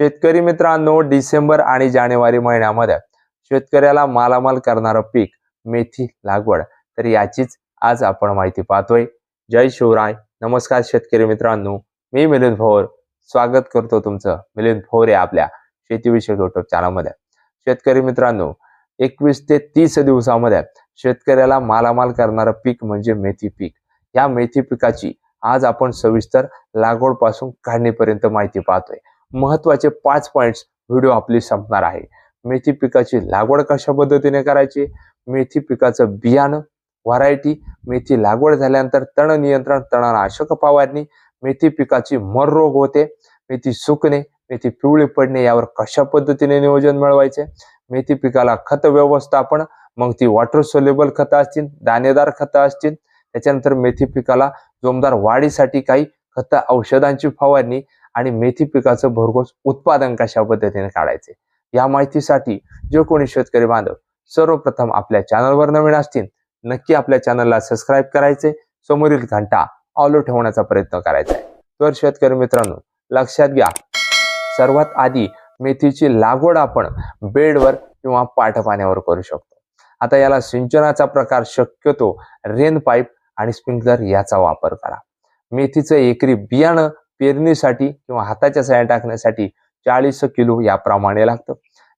शेतकरी मित्रांनो डिसेंबर आणि जानेवारी महिन्यामध्ये शेतकऱ्याला मालामाल करणारं पीक मेथी लागवड. तर याचीच आज आपण माहिती पाहतोय. जय शिवराय. नमस्कार शेतकरी मित्रांनो. मी मिलिंद भोर. स्वागत करतो तुमचं मिलिंद भोर या आपल्या शेतीविषयक युट्यूब चॅनलमध्ये शेतकरी मित्रांनो एकवीस ते तीस दिवसामध्ये शेतकऱ्याला मालामाल करणारं पीक म्हणजे मेथी पीक. या मेथी पिकाची आज आपण सविस्तर लागवडपासून काढणीपर्यंत माहिती पाहतोय. महत्त्वाचे पाच पॉईंट्स व्हिडिओ आपली संपणार आहे. मेथी पिकाची लागवड कशा पद्धतीने करायची? मेथी पिकाचं बियाणं व्हरायटी मेथी लागवड झाल्यानंतर तण नियंत्रण तणनाशक फवारणी मेथी पिकाची मर रोग होते. मेथी सुकणे मेथी पिवळी पडणे यावर कशा पद्धतीने नियोजन मिळवायचे? मेथी पिकाला खत व्यवस्थापन मग ती वॉटर सोल्युबल खतं असतील दाणेदार खतं असतील. त्याच्यानंतर मेथी पिकाला जोमदार वाढीसाठी काही खतं औषधांची फवारणी आणि मेथी पिकाचं भरघोस उत्पादन कशा पद्धतीने काढायचे? या माहितीसाठी जे कोणी शेतकरी बांधव सर्वप्रथम आपल्या चॅनलवर नवीन असतील नक्की आपल्या चॅनलला सबस्क्राईब करायचे. समोरील घंटा ऑलो ठेवण्याचा प्रयत्न करायचा आहे. तर शेतकरी मित्रांनो लक्षात घ्या. सर्वात आधी मेथीची लागवड आपण बेडवर किंवा पाठपाण्यावर करू शकतो. आता याला सिंचनाचा प्रकार शक्यतो रेन पाईप आणि स्प्रिंकलर याचा वापर करा. मेथीचं एकरी बियाणं पेरणीसाठी किंवा हाताच्या साया टाकण्यासाठी चाळीस किलो याप्रमाणे लागतं.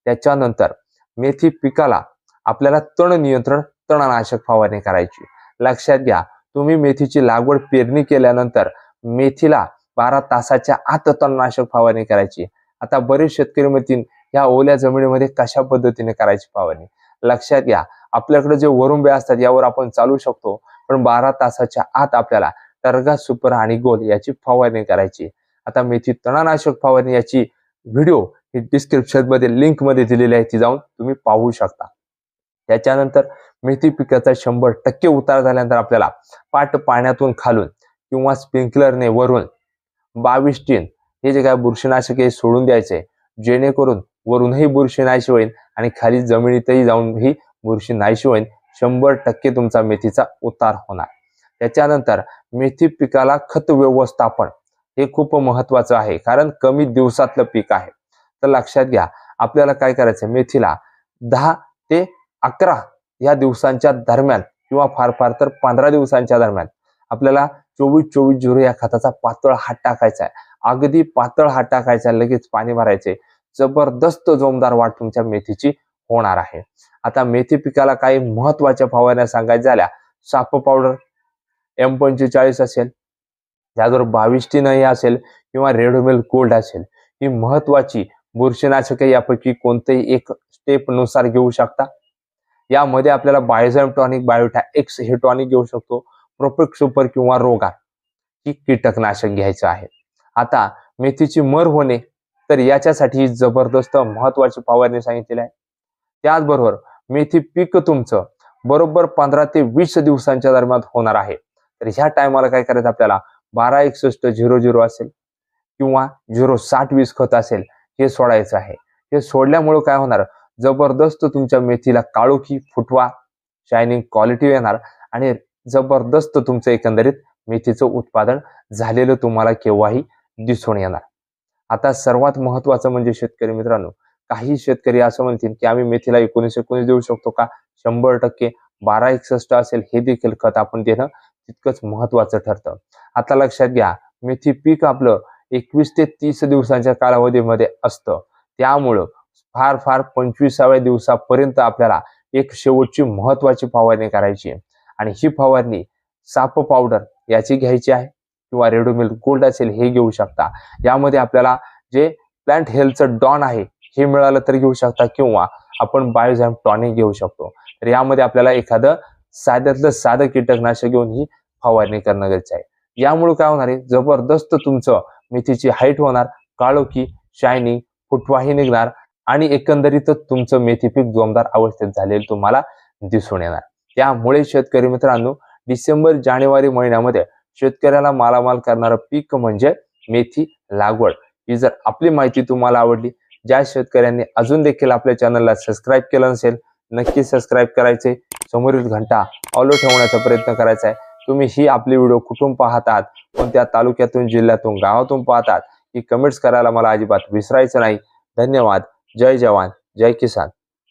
त्याच्यानंतर मेथी पिकाला आपल्याला तण नियंत्रण तणनाशक फवारणी करायची. लक्षात घ्या तुम्ही मेथीची लागवड पेरणी केल्यानंतर मेथीला बारा तासाच्या आत तणनाशक फवारणी करायची. आता बरेच शेतकरी म्हणतील या ओल्या जमिनीमध्ये कशा पद्धतीने करायची फवारणी? लक्षात घ्या आपल्याकडे जे वरुंबे असतात यावर आपण चालू शकतो पण बारा तासाच्या आत आपल्याला टर्गा सुपर आणि गोल याची फवारणी करायची. आता मेथी तणनाशक फवारणी याची व्हिडिओ ही डिस्क्रिप्शनमध्ये लिंकमध्ये दिलेली आहे ती जाऊन तुम्ही पाहू शकता. त्याच्यानंतर मेथी पिकाचा शंभर टक्के उतार झाल्यानंतर आपल्याला पाट पाण्यातून खालून किंवा स्प्रिंकलरने वरून बावीस टीन हे जे काय बुरशीनाशक हे सोडून द्यायचे. जेणेकरून वरूनही बुरशी नाहीशी होईल आणि खाली जमिनीतही जाऊन ही बुरशी नाहीशी होईल. शंभर टक्के तुमचा मेथीचा उतार होणार. त्याच्यानंतर मेथी पिकाला खत व्यवस्थापन हे खूप महत्वाचं आहे कारण कमी दिवसातलं पीक आहे. तर लक्षात घ्या आपल्याला काय करायचं मेथीला दहा ते अकरा या दिवसांच्या दरम्यान किंवा फार फार तर पंधरा दिवसांच्या दरम्यान आपल्याला चोवीस चोवीस झुरो या खताचा पातळ हात टाकायचा आहे. अगदी पातळ हात टाकायचा आहे, लगेच पाणी भरायचे. जबरदस्त जोमदार वाढ तुमच्या मेथीची होणार आहे. आता मेथी पिकाला काही महत्त्वाच्या फवारण्या सांगायच्या झाल्या साप पावडर एम पंचेचाळीस असेल त्याचबरोबर बावीस टी नाही असेल किंवा रेडोमेल गोल्ड असेल ही महत्वाची बुरशीनाशके यापैकी कोणतेही एक स्टेपनुसार घेऊ शकता. यामध्ये आपल्याला बायोझॅम टॉनिक बायोटा एक्स हे टॉनिक घेऊ शकतो प्रोपेक्ट सुपर किंवा रोगा ही कीटकनाशक घ्यायचं आहे. आता मेथीची मर होणे तर याच्यासाठी जबरदस्त महत्वाची फवारणी सांगितलेली आहे. त्याचबरोबर मेथी पीक तुमचं बरोबर पंधरा ते वीस दिवसांच्या दरम्यान होणार आहे. तर ह्या टायमाला काय करायचं आपल्याला? बारा एकसष्ट झिरो झिरो असेल किंवा झिरो साठ वीस खत असेल हे सोडायचं आहे. हे सोडल्यामुळे काय होणार? जबरदस्त तुमच्या मेथीला काळोखी फुटवा शायनिंग क्वालिटी येणार आणि जबरदस्त तुमचं एकंदरीत मेथीचं उत्पादन झालेलं तुम्हाला केव्हाही दिसून येणार. आता सर्वात महत्वाचं म्हणजे शेतकरी मित्रांनो काही शेतकरी असं म्हणतील की आम्ही मेथीला एकोणीस एकोणीस देऊ शकतो का? शंभर टक्के. बारा एकसष्ट असेल हे देखील खत आपण देणं तितकंच महत्वाचं ठरतं. आता लक्षात घ्या मेथी पीक आपलं एकवीस ते तीस दिवसांच्या कालावधीमध्ये असतं. त्यामुळं फार फार पंचवीसाव्या दिवसापर्यंत आपल्याला एक शेवटची महत्वाची फवारणी करायची आणि ही फवारणी साप पावडर याची घ्यायची आहे किंवा रेडोमिल गोल्ड असेल हे घेऊ शकता. यामध्ये आपल्याला जे प्लांट हेल्थचं डॉन आहे हे मिळालं तर घेऊ शकता किंवा आपण बायोझॅम टॉनिक घेऊ शकतो. तर यामध्ये आपल्याला एखादं साध्यातलं साधं कीटकनाशक घेऊन ही फवारणी करणं गरजेचं आहे. यामुळे काय होणार आहे? जबरदस्त तुमचं मेथीची हाईट होणार काळोखी शायनिंग फुटवाही निघणार आणि एकंदरीतच तुमचं मेथी पीक जोमदार अवस्थेत झालेलं तुम्हाला दिसून येणार. त्यामुळे शेतकरी मित्रांनो डिसेंबर जानेवारी महिन्यामध्ये शेतकऱ्याला मालामाल करणारं पीक म्हणजे मेथी लागवड. ही जर आपली माहिती तुम्हाला आवडली ज्या शेतकऱ्यांनी अजून देखील आपल्या चॅनलला सबस्क्राईब केलं नसेल नक्की सबस्क्राईब करायचे समोरील घंटा ऑलो ठेवण्याचा प्रयत्न करायचा आहे. तुम्ही ही आपली व्हिडिओ कुठून पाहतात कोणत्या तालुक्यातून जिल्ह्यातून गावातून पाहतात ही कमेंट्स करायला मला अजिबात विसरायचं नाही. धन्यवाद. जय जवान. जय किसान.